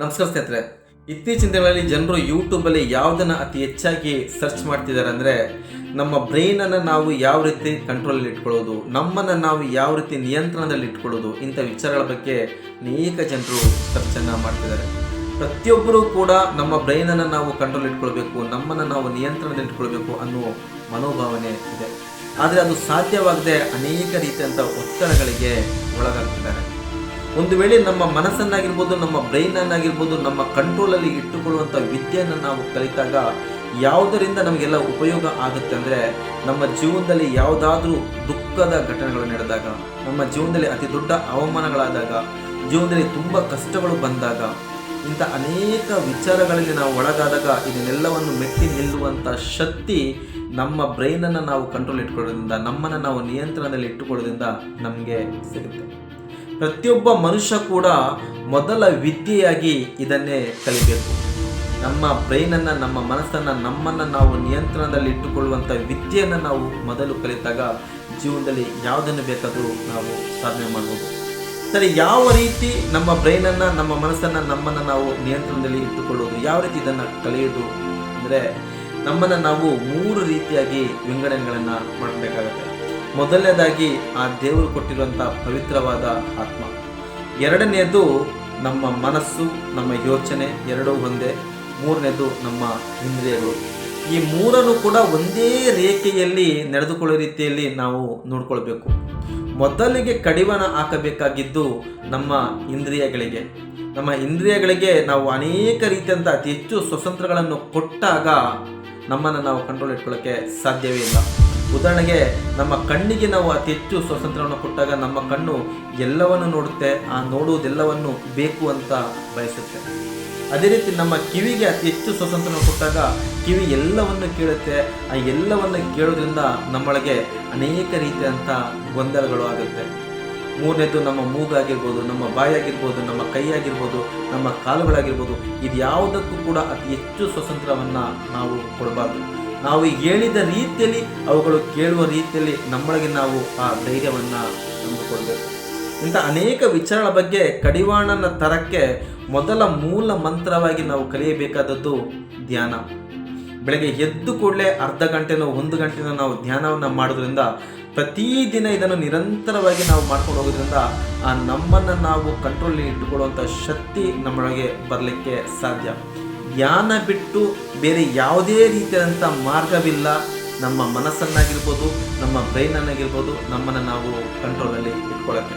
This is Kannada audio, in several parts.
ನಮಸ್ಕಾರ ಸ್ನೇಹಿತರೆ. ಇತ್ತೀಚಿನ ದಿನಗಳಲ್ಲಿ ಜನರು ಯೂಟ್ಯೂಬಲ್ಲಿ ಯಾವುದನ್ನು ಅತಿ ಹೆಚ್ಚಾಗಿ ಸರ್ಚ್ ಮಾಡ್ತಿದ್ದಾರೆ ಅಂದರೆ ನಮ್ಮ ಬ್ರೈನನ್ನು ನಾವು ಯಾವ ರೀತಿ ಕಂಟ್ರೋಲಲ್ಲಿ ಇಟ್ಕೊಳ್ಳೋದು, ನಮ್ಮನ್ನು ನಾವು ಯಾವ ರೀತಿ ನಿಯಂತ್ರಣದಲ್ಲಿ ಇಟ್ಕೊಳ್ಳೋದು ಇಂಥ ವಿಚಾರಗಳ ಬಗ್ಗೆ ಅನೇಕ ಜನರು ಸರ್ಚನ್ನು ಮಾಡ್ತಿದ್ದಾರೆ. ಪ್ರತಿಯೊಬ್ಬರೂ ಕೂಡ ನಮ್ಮ ಬ್ರೈನನ್ನು ನಾವು ಕಂಟ್ರೋಲ್ ಇಟ್ಕೊಳ್ಬೇಕು, ನಮ್ಮನ್ನು ನಾವು ನಿಯಂತ್ರಣದಲ್ಲಿ ಇಟ್ಕೊಳ್ಬೇಕು ಅನ್ನೋ ಮನೋಭಾವನೆ ಇದೆ. ಆದರೆ ಅದು ಸಾಧ್ಯವಾಗದೆ ಅನೇಕ ರೀತಿಯಂಥ ಒತ್ತಡಗಳಿಗೆ ಒಳಗಾಗ್ತಿದ್ದಾರೆ. ಒಂದು ವೇಳೆ ನಮ್ಮ ಮನಸ್ಸನ್ನಾಗಿರ್ಬೋದು, ನಮ್ಮ ಬ್ರೈನನ್ನಾಗಿರ್ಬೋದು, ನಮ್ಮ ಕಂಟ್ರೋಲಲ್ಲಿ ಇಟ್ಟುಕೊಳ್ಳುವಂಥ ವಿದ್ಯೆಯನ್ನು ನಾವು ಕಲಿತಾಗ ಯಾವುದರಿಂದ ನಮಗೆಲ್ಲ ಉಪಯೋಗ ಆಗುತ್ತೆ ಅಂದರೆ ನಮ್ಮ ಜೀವನದಲ್ಲಿ ಯಾವುದಾದ್ರೂ ದುಃಖದ ಘಟನೆಗಳು ನಡೆದಾಗ, ನಮ್ಮ ಜೀವನದಲ್ಲಿ ಅತಿ ದೊಡ್ಡ ಅವಮಾನಗಳಾದಾಗ, ಜೀವನದಲ್ಲಿ ತುಂಬ ಕಷ್ಟಗಳು ಬಂದಾಗ, ಇಂಥ ಅನೇಕ ವಿಚಾರಗಳಲ್ಲಿ ನಾವು ಒಳಗಾದಾಗ ಇದನ್ನೆಲ್ಲವನ್ನು ಮೆಟ್ಟಿ ನಿಲ್ಲುವಂಥ ಶಕ್ತಿ ನಮ್ಮ ಬ್ರೈನನ್ನು ನಾವು ಕಂಟ್ರೋಲ್ ಇಟ್ಕೊಳ್ಳೋದ್ರಿಂದ, ನಮ್ಮನ್ನು ನಾವು ನಿಯಂತ್ರಣದಲ್ಲಿ ಇಟ್ಟುಕೊಳ್ಳೋದ್ರಿಂದ ನಮಗೆ ಸಿಗುತ್ತೆ. ಪ್ರತಿಯೊಬ್ಬ ಮನುಷ್ಯ ಕೂಡ ಮೊದಲ ವಿದ್ಯೆಯಾಗಿ ಇದನ್ನೇ ಕಲಿಬೇಕು. ನಮ್ಮ ಬ್ರೈನನ್ನು, ನಮ್ಮ ಮನಸ್ಸನ್ನು, ನಮ್ಮನ್ನು ನಾವು ನಿಯಂತ್ರಣದಲ್ಲಿ ಇಟ್ಟುಕೊಳ್ಳುವಂಥ ವಿದ್ಯೆಯನ್ನು ನಾವು ಮೊದಲು ಕಲಿತಾಗ ಜೀವನದಲ್ಲಿ ಯಾವುದನ್ನು ಬೇಕಾದರೂ ನಾವು ಸಾಧನೆ ಮಾಡ್ಬೋದು. ಸರಿ, ಯಾವ ರೀತಿ ನಮ್ಮ ಬ್ರೈನನ್ನು, ನಮ್ಮ ಮನಸ್ಸನ್ನು, ನಮ್ಮನ್ನು ನಾವು ನಿಯಂತ್ರಣದಲ್ಲಿ ಇಟ್ಟುಕೊಳ್ಳೋದು? ಯಾವ ರೀತಿ ಇದನ್ನು ಕಲಿಯೋದು? ಅಂದರೆ ನಮ್ಮನ್ನು ನಾವು ಮೂರು ರೀತಿಯಾಗಿ ವಿಂಗಡಣೆಗಳನ್ನು ಮಾಡಬೇಕಾಗತ್ತೆ. ಮೊದಲನೇದಾಗಿ ಆ ದೇವರು ಕೊಟ್ಟಿರುವಂಥ ಪವಿತ್ರವಾದ ಆತ್ಮ. ಎರಡನೆಯದು ನಮ್ಮ ಮನಸ್ಸು, ನಮ್ಮ ಯೋಚನೆ, ಎರಡೂ ಒಂದೇ. ಮೂರನೇದು ನಮ್ಮ ಇಂದ್ರಿಯಗಳು. ಈ ಮೂರನ್ನು ಕೂಡ ಒಂದೇ ರೇಖೆಯಲ್ಲಿ ನಡೆದುಕೊಳ್ಳೋ ರೀತಿಯಲ್ಲಿ ನಾವು ನೋಡ್ಕೊಳ್ಬೇಕು. ಮೊದಲಿಗೆ ಕಡಿವನ ಹಾಕಬೇಕಾಗಿದ್ದು ನಮ್ಮ ಇಂದ್ರಿಯಗಳಿಗೆ. ನಮ್ಮ ಇಂದ್ರಿಯಗಳಿಗೆ ನಾವು ಅನೇಕ ರೀತಿಯಂಥ ಅತಿ ಹೆಚ್ಚು ಸ್ವತಂತ್ರಗಳನ್ನು ಕೊಟ್ಟಾಗ ನಮ್ಮನ್ನು ನಾವು ಕಂಟ್ರೋಲ್ ಇಟ್ಕೊಳ್ಳೋಕ್ಕೆ ಸಾಧ್ಯವೇ ಇಲ್ಲ. ಉದಾಹರಣೆಗೆ, ನಮ್ಮ ಕಣ್ಣಿಗೆ ನಾವು ಅತಿ ಹೆಚ್ಚು ಸ್ವಾತಂತ್ರ್ಯವನ್ನು ಕೊಟ್ಟಾಗ ನಮ್ಮ ಕಣ್ಣು ಎಲ್ಲವನ್ನು ನೋಡುತ್ತೆ, ಆ ನೋಡುವುದೆಲ್ಲವನ್ನು ಬೇಕು ಅಂತ ಬಯಸುತ್ತೆ. ಅದೇ ರೀತಿ ನಮ್ಮ ಕಿವಿಗೆ ಅತಿ ಹೆಚ್ಚು ಸ್ವಾತಂತ್ರ್ಯವನ್ನು ಕೊಟ್ಟಾಗ ಕಿವಿ ಎಲ್ಲವನ್ನು ಕೇಳುತ್ತೆ, ಆ ಎಲ್ಲವನ್ನು ಕೇಳೋದ್ರಿಂದ ನಮ್ಮೊಳಗೆ ಅನೇಕ ರೀತಿಯಂಥ ಗೊಂದಲಗಳು ಆಗುತ್ತೆ. ಮೂರನೇದು ನಮ್ಮ ಮೂಗಾಗಿರ್ಬೋದು ನಮ್ಮ ಬಾಯಾಗಿರ್ಬೋದು ನಮ್ಮ ಕೈಯಾಗಿರ್ಬೋದು, ನಮ್ಮ ಕಾಲುಗಳಾಗಿರ್ಬೋದು ಇದು ಯಾವುದಕ್ಕೂ ಕೂಡ ಅತಿ ಹೆಚ್ಚು ಸ್ವಾತಂತ್ರ್ಯವನ್ನು ನಾವು ಕೊಡಬಾರ್ದು. ನಾವು ಹೇಳಿದ ರೀತಿಯಲ್ಲಿ ಅವುಗಳು ಕೇಳುವ ರೀತಿಯಲ್ಲಿ ನಮ್ಮೊಳಗೆ ನಾವು ಆ ಧೈರ್ಯವನ್ನು ತಂದುಕೊಳ್ಬೇಕು ಇಂಥ ಅನೇಕ ವಿಚಾರಗಳ ಬಗ್ಗೆ ಕಡಿವಾಣನ ತರಕ್ಕೆ ಮೊದಲ ಮೂಲ ಮಂತ್ರವಾಗಿ ನಾವು ಕಲಿಯಬೇಕಾದದ್ದು ಧ್ಯಾನ. ಬೆಳಗ್ಗೆ ಎದ್ದು ಕೂಡಲೇ ಅರ್ಧ ಗಂಟೆನೋ ಒಂದು ಗಂಟೆನೋ ನಾವು ಧ್ಯಾನವನ್ನು ಮಾಡೋದ್ರಿಂದ ಪ್ರತಿದಿನ ಇದನ್ನು ನಿರಂತರವಾಗಿ ನಾವು ಮಾಡ್ಕೊಂಡು ಹೋಗೋದ್ರಿಂದ ಆ ನಮ್ಮನ್ನು ನಾವು ಕಂಟ್ರೋಲ್ ಇಟ್ಟುಕೊಳ್ಳುವಂಥ ಶಕ್ತಿ ನಮ್ಮೊಳಗೆ ಬರಲಿಕ್ಕೆ ಸಾಧ್ಯ. ಧ್ಯಾನ ಬಿಟ್ಟು ಬೇರೆ ಯಾವುದೇ ರೀತಿಯಾದಂಥ ಮಾರ್ಗವಿಲ್ಲ. ನಮ್ಮ ಮನಸ್ಸನ್ನಾಗಿರ್ಬೋದು, ನಮ್ಮ ಬ್ರೈನನ್ನಾಗಿರ್ಬೋದು ನಮ್ಮನ್ನು ನಾವು ಕಂಟ್ರೋಲಲ್ಲಿ ಇಟ್ಕೊಳ್ಳೋಕ್ಕೆ.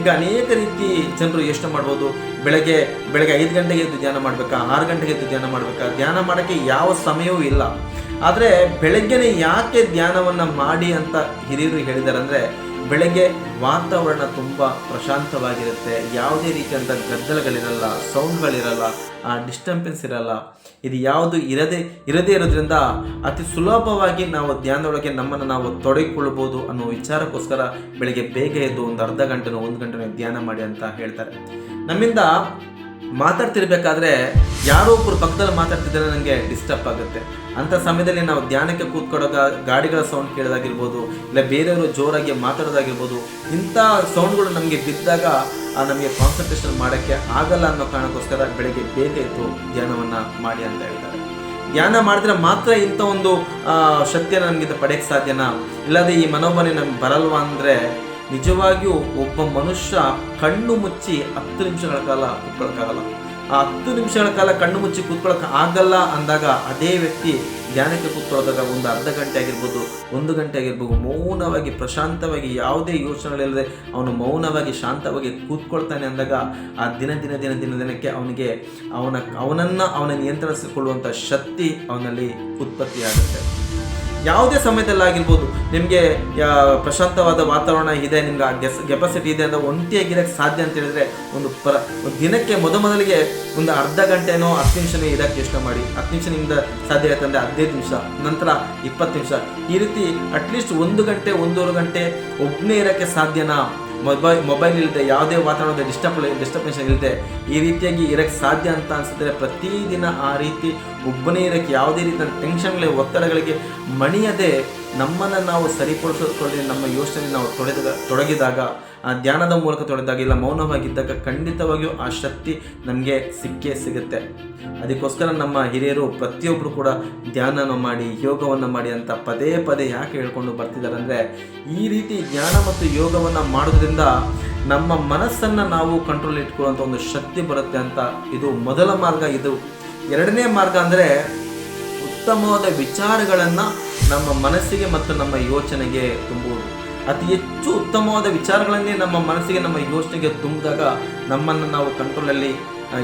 ಈಗ ಅನೇಕ ರೀತಿ ಜನರು ಯೋಚನೆ ಮಾಡ್ಬೋದು, ಬೆಳಗ್ಗೆ ಬೆಳಗ್ಗೆ ಐದು ಗಂಟೆಗೆ ಎದ್ದು ಧ್ಯಾನ ಮಾಡಬೇಕಾ, ಆರು ಗಂಟೆಗೆ ಎದ್ದು ಧ್ಯಾನ ಮಾಡಬೇಕಾ, ಧ್ಯಾನ ಮಾಡೋಕ್ಕೆ ಯಾವ ಸಮಯವೂ ಇಲ್ಲ. ಆದರೆ ಬೆಳಗ್ಗೆನೇ ಯಾಕೆ ಧ್ಯಾನವನ್ನು ಮಾಡಿ ಅಂತ ಹಿರಿಯರು ಹೇಳಿದ್ದಾರೆ ಅಂದರೆ ಬೆಳಗ್ಗೆ ವಾತಾವರಣ ತುಂಬ ಪ್ರಶಾಂತವಾಗಿರುತ್ತೆ, ಯಾವುದೇ ರೀತಿಯಾದಂಥ ಗದ್ದಲಗಳಿರಲ್ಲ ಸೌಂಡ್ಗಳಿರಲ್ಲ ಆ ಡಿಸ್ಟರ್ಬೆನ್ಸ್ ಇರಲ್ಲ. ಇದು ಯಾವುದು ಇರದೇ ಇರದೇ ಇರೋದ್ರಿಂದ ಅತಿ ಸುಲಭವಾಗಿ ನಾವು ಧ್ಯಾನದೊಳಗೆ ನಮ್ಮನ್ನು ನಾವು ತೊಡಗಿಕೊಳ್ಳಬಹುದು ಅನ್ನೋ ವಿಚಾರಕ್ಕೋಸ್ಕರ ಬೆಳಗ್ಗೆ ಬೇಗ ಎದ್ದು ಒಂದು ಅರ್ಧ ಗಂಟೆನೋ ಒಂದು ಗಂಟೆನೋ ಧ್ಯಾನ ಮಾಡಿ ಅಂತ ಹೇಳ್ತಾರೆ. ನಮ್ಮಿಂದ ಮಾತಾಡ್ತಿರ್ಬೇಕಾದ್ರೆ ಯಾರೋ ಒಬ್ಬರು ಪಕ್ಕದಲ್ಲಿ ಮಾತಾಡ್ತಿದ್ರೆ ನನಗೆ ಡಿಸ್ಟರ್ಬ್ ಆಗುತ್ತೆ. ಅಂಥ ಸಮಯದಲ್ಲಿ ನಾವು ಧ್ಯಾನಕ್ಕೆ ಕೂತ್ಕೊಡೋಗ, ಗಾಡಿಗಳ ಸೌಂಡ್ ಕೇಳೋದಾಗಿರ್ಬೋದು, ಇಲ್ಲ ಬೇರೆಯವರು ಜೋರಾಗಿ ಮಾತಾಡೋದಾಗಿರ್ಬೋದು, ಇಂಥ ಸೌಂಡ್ಗಳು ನಮಗೆ ಬಿದ್ದಾಗ ನಮಗೆ ಕಾನ್ಸಂಟ್ರೇಷನ್ ಮಾಡೋಕ್ಕೆ ಆಗಲ್ಲ ಅನ್ನೋ ಕಾರಣಕ್ಕೋಸ್ಕರ ಬೆಳಗ್ಗೆ ಬೇಗ ಎದ್ದು ಧ್ಯಾನವನ್ನು ಮಾಡಿ ಅಂತ ಹೇಳ್ತಾರೆ ಧ್ಯಾನ ಮಾಡಿದ್ರೆ ಮಾತ್ರ ಇಂಥ ಒಂದು ಶಕ್ತಿಯನ್ನು ನಮಗಿಂತ ಪಡೆಯೋಕ್ಕೆ ಸಾಧ್ಯನಾ? ಇಲ್ಲದೆ ಈ ಮನೋಭಾವನೆ ನಮ್ಗೆ ಬರಲ್ವಾ ಅಂದರೆ ನಿಜವಾಗಿಯೂ ಒಬ್ಬ ಮನುಷ್ಯ ಕಣ್ಣು ಮುಚ್ಚಿ ಹತ್ತು ನಿಮಿಷಗಳ ಕಾಲ ಕೂತ್ಕೊಳ್ಳೋಕ್ಕಾಗಲ್ಲ ಆ ಹತ್ತು ನಿಮಿಷಗಳ ಕಾಲ ಕಣ್ಣು ಮುಚ್ಚಿ ಕೂತ್ಕೊಳ್ಳೋಕೆ ಆಗಲ್ಲ ಅಂದಾಗ ಅದೇ ವ್ಯಕ್ತಿ ಧ್ಯಾನಕ್ಕೆ ಕೂತ್ಕೊಳ್ಳೋದಾಗ ಒಂದು ಅರ್ಧ ಗಂಟೆ ಆಗಿರ್ಬೋದು, ಒಂದು ಗಂಟೆ ಆಗಿರ್ಬೋದು, ಮೌನವಾಗಿ, ಪ್ರಶಾಂತವಾಗಿ, ಯಾವುದೇ ಯೋಚನೆಗಳಿಲ್ಲದೆ ಅವನು ಮೌನವಾಗಿ, ಶಾಂತವಾಗಿ ಕೂತ್ಕೊಳ್ತಾನೆ ಅಂದಾಗ ಆ ದಿನ ದಿನ ದಿನ ದಿನ, ದಿನಕ್ಕೆ ಅವನಿಗೆ ಅವನ, ಅವನನ್ನು ಅವನ ನಿಯಂತ್ರಿಸಿಕೊಳ್ಳುವಂಥ ಶಕ್ತಿ ಅವನಲ್ಲಿ ಉತ್ಪತ್ತಿಯಾಗುತ್ತೆ. ಯಾವುದೇ ಸಮಯದಲ್ಲಾಗಿರ್ಬೋದು, ನಿಮಗೆ ಪ್ರಶಾಂತವಾದ ವಾತಾವರಣ ಇದೆ, ನಿಮ್ಗೆ ಕೆಪಾಸಿಟಿ ಇದೆ ಅಂತ ಒಂಟಿಯಾಗಿರೋಕ್ಕೆ ಸಾಧ್ಯ ಅಂತ ಹೇಳಿದ್ರೆ ಒಂದು ಪ್ರ, ಒಂದು ದಿನಕ್ಕೆ ಮೊದಮೊದಲಿಗೆ ಒಂದು ಅರ್ಧ ಗಂಟೆನೋ ಹತ್ತು ನಿಮಿಷನೋ ಇರೋಕ್ಕೆ ಯೋಚನೆ ಮಾಡಿ. ಹತ್ತು ನಿಮಿಷ ನಿಮ್ದು ಸಾಧ್ಯ ಆಯ್ತು ಅಂದರೆ ಹದಿನೈದು ನಿಮಿಷ, ನಂತರ ಇಪ್ಪತ್ತು ನಿಮಿಷ. ಈ ರೀತಿ ಅಟ್ಲೀಸ್ಟ್ ಒಂದು ಗಂಟೆ, ಒಂದೂವರೆ ಗಂಟೆ ಒಬ್ಬನೇ ಇರೋಕ್ಕೆ ಸಾಧ್ಯನಾ? ಮೊಬೈಲ್ ಮೊಬೈಲ್ ಇಲ್ಲದೆ ಯಾವುದೇ ವಾತಾವರಣದ ಡಿಸ್ಟರ್ಬ್ ಡಿಸ್ಟರ್ಬೆನ್ಸ್ ಇಲ್ಲದೆ ಈ ರೀತಿಯಾಗಿ ಇರೋಕ್ಕೆ ಸಾಧ್ಯ ಅಂತ ಅನಿಸಿದ್ರೆ ಪ್ರತಿದಿನ ಆ ರೀತಿ ಒಬ್ಬನೇ ಇರೋಕ್ಕೆ ಯಾವುದೇ ರೀತಿಯ ಟೆನ್ಷನ್ಗಳಿಗೆ ಒತ್ತಡಗಳಿಗೆ ಮಣಿಯದೆ ನಮ್ಮನ್ನು ನಾವು ಸರಿಪಡಿಸೋದ್ರಲ್ಲಿ ನಮ್ಮ ಯೋಚನೆ ನಾವು ತೊಡೆದ ತೊಡಗಿದಾಗ, ಆ ಧ್ಯಾನದ ಮೂಲಕ ತೊಡೆದಾಗ ಇಲ್ಲ, ಮೌನವಾಗಿದ್ದಾಗ ಖಂಡಿತವಾಗಿಯೂ ಆ ಶಕ್ತಿ ನಮಗೆ ಸಿಕ್ಕೇ ಸಿಗುತ್ತೆ. ಅದಕ್ಕೋಸ್ಕರ ನಮ್ಮ ಹಿರಿಯರು ಪ್ರತಿಯೊಬ್ಬರು ಕೂಡ ಧ್ಯಾನನ ಮಾಡಿ, ಯೋಗವನ್ನು ಮಾಡಿ ಅಂತ ಪದೇ ಪದೇ ಯಾಕೆ ಹೇಳ್ಕೊಂಡು ಬರ್ತಿದ್ದಾರೆ ಅಂದರೆ ಈ ರೀತಿ ಧ್ಯಾನ ಮತ್ತು ಯೋಗವನ್ನು ಮಾಡೋದ್ರಿಂದ ನಮ್ಮ ಮನಸ್ಸನ್ನು ನಾವು ಕಂಟ್ರೋಲ್ ಇಟ್ಕೊಳ್ಳುವಂಥ ಒಂದು ಶಕ್ತಿ ಬರುತ್ತೆ ಅಂತ ಇದು ಮೊದಲ ಮಾರ್ಗ ಇದು. ಎರಡನೇ ಮಾರ್ಗ ಅಂದರೆ ಉತ್ತಮವಾದ ವಿಚಾರಗಳನ್ನು ನಮ್ಮ ಮನಸ್ಸಿಗೆ ಮತ್ತು ನಮ್ಮ ಯೋಚನೆಗೆ ತುಂಬುವುದು. ಅತಿ ಹೆಚ್ಚು ಉತ್ತಮವಾದ ವಿಚಾರಗಳನ್ನೇ ನಮ್ಮ ಮನಸ್ಸಿಗೆ, ನಮ್ಮ ಯೋಚನೆಗೆ ತುಂಬಿದಾಗ ನಮ್ಮನ್ನು ನಾವು ಕಂಟ್ರೋಲಲ್ಲಿ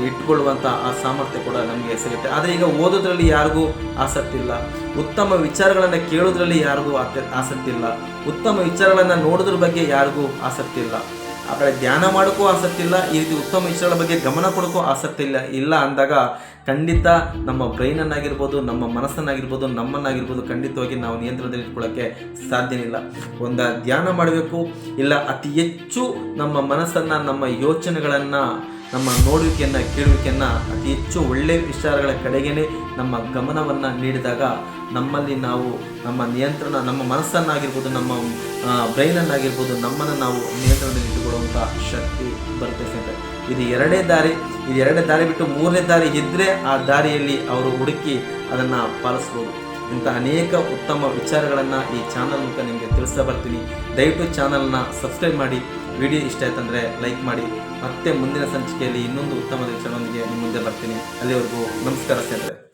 ಇಟ್ಕೊಳ್ಳುವಂಥ ಆ ಸಾಮರ್ಥ್ಯ ಕೂಡ ನಮಗೆ ಸಿಗುತ್ತೆ. ಆದರೆ ಈಗ ಓದೋದ್ರಲ್ಲಿ ಯಾರಿಗೂ ಆಸಕ್ತಿ ಇಲ್ಲ. ಉತ್ತಮ ವಿಚಾರಗಳನ್ನು ಕೇಳೋದ್ರಲ್ಲಿ ಯಾರಿಗೂ ಆಸಕ್ತಿ ಇಲ್ಲ. ಉತ್ತಮ ವಿಚಾರಗಳನ್ನು ನೋಡೋದ್ರ ಬಗ್ಗೆ ಯಾರಿಗೂ ಆಸಕ್ತಿ ಇಲ್ಲ. ಆ ಕಡೆ ಧ್ಯಾನ ಮಾಡೋಕ್ಕೂ ಆಸಕ್ತಿ ಇಲ್ಲ. ಈ ರೀತಿ ಉತ್ತಮ ವಿಚಾರಗಳ ಬಗ್ಗೆ ಗಮನ ಕೊಡೋಕ್ಕೂ ಆಸಕ್ತಿ ಇಲ್ಲ. ಇಲ್ಲ ಅಂದಾಗ ಖಂಡಿತ ನಮ್ಮ ಬ್ರೈನನ್ನಾಗಿರ್ಬೋದು ನಮ್ಮ ಮನಸ್ಸನ್ನಾಗಿರ್ಬೋದು, ನಮ್ಮನ್ನಾಗಿರ್ಬೋದು ಖಂಡಿತವಾಗಿ ನಾವು ನಿಯಂತ್ರಣದಲ್ಲಿ ಇಟ್ಕೊಳ್ಳೋಕ್ಕೆ ಸಾಧ್ಯವಿಲ್ಲ ಒಂದು ಧ್ಯಾನ ಮಾಡಬೇಕು, ಇಲ್ಲ ಅತಿ ಹೆಚ್ಚು ನಮ್ಮ ಮನಸ್ಸನ್ನು, ನಮ್ಮ ಯೋಚನೆಗಳನ್ನು, ನಮ್ಮ ನೋಡುವಿಕೆಯನ್ನು, ಕೇಳುವಿಕೆಯನ್ನು ಅತಿ ಹೆಚ್ಚು ಒಳ್ಳೆಯ ವಿಚಾರಗಳ ಕಡೆಗೇ ನಮ್ಮ ಗಮನವನ್ನು ನೀಡಿದಾಗ ನಮ್ಮಲ್ಲಿ ನಾವು ನಮ್ಮ ನಿಯಂತ್ರಣ, ನಮ್ಮ ಮನಸ್ಸನ್ನಾಗಿರ್ಬೋದು, ನಮ್ಮ ಬ್ರೈನನ್ನಾಗಿರ್ಬೋದು ನಮ್ಮನ್ನು ನಾವು ನಿಯಂತ್ರಣದಲ್ಲಿ ಇಟ್ಟುಕೊಳ್ಳುವಂಥ ಶಕ್ತಿ ಬರುತ್ತೆ ಸ್ನೇಹಿತರೆ. ಇದು ಎರಡೇ ದಾರಿ, ಇದು ಎರಡೇ ದಾರಿ ಬಿಟ್ಟು ಮೂರನೇ ದಾರಿ ಇದ್ದರೆ ಆ ದಾರಿಯಲ್ಲಿ ಅವರು ಹುಡುಕಿ ಅದನ್ನು ಪಾಲಿಸ್ಬೋದು. ಇಂಥ ಅನೇಕ ಉತ್ತಮ ವಿಚಾರಗಳನ್ನು ಈ ಚಾನಲ್ ಮೂಲಕ ನಿಮಗೆ ತಿಳಿಸ್ತಾ ಬರ್ತೀನಿ. ದಯವಿಟ್ಟು ಚಾನಲ್ನ ಸಬ್ಸ್ಕ್ರೈಬ್ ಮಾಡಿ, ವಿಡಿಯೋ ಇಷ್ಟ ಆಯ್ತಂದರೆ ಲೈಕ್ ಮಾಡಿ. ಮತ್ತೆ ಮುಂದಿನ ಸಂಚಿಕೆಯಲ್ಲಿ ಇನ್ನೊಂದು ಉತ್ತಮ ವಿಚಾರದೊಂದಿಗೆ ನಿಮ್ಮ ಮುಂದೆ ಬರ್ತೀನಿ. ಅಲ್ಲಿವರೆಗೂ ನಮಸ್ಕಾರ ಸ್ನೇಹಿತರೆ.